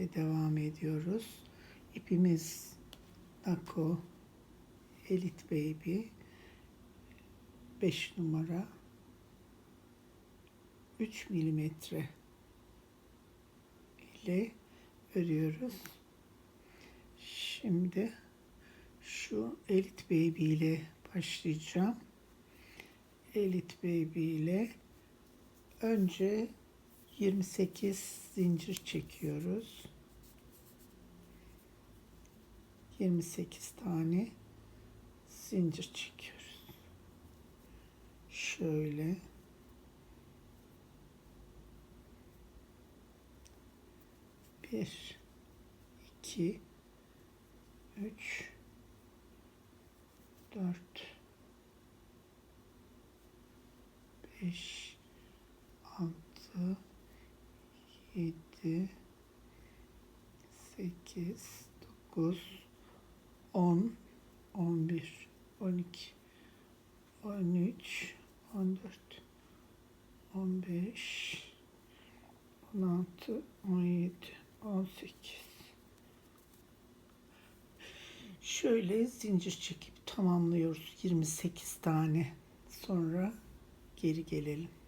ve devam ediyoruz. İpimiz Nako Elite Baby 5 numara 3 milimetre ile örüyoruz. Şimdi şu Elite Baby ile başlayacağım. Elite Baby ile önce 28 zincir çekiyoruz. 28 tane zincir çekiyoruz. Şöyle bir, iki, üç, dört, beş, altı, 7 8 9 10 11 12 13 14 15 16 17 18 Şöyle zincir çekip tamamlıyoruz 28 tane. Sonra geri gelelim.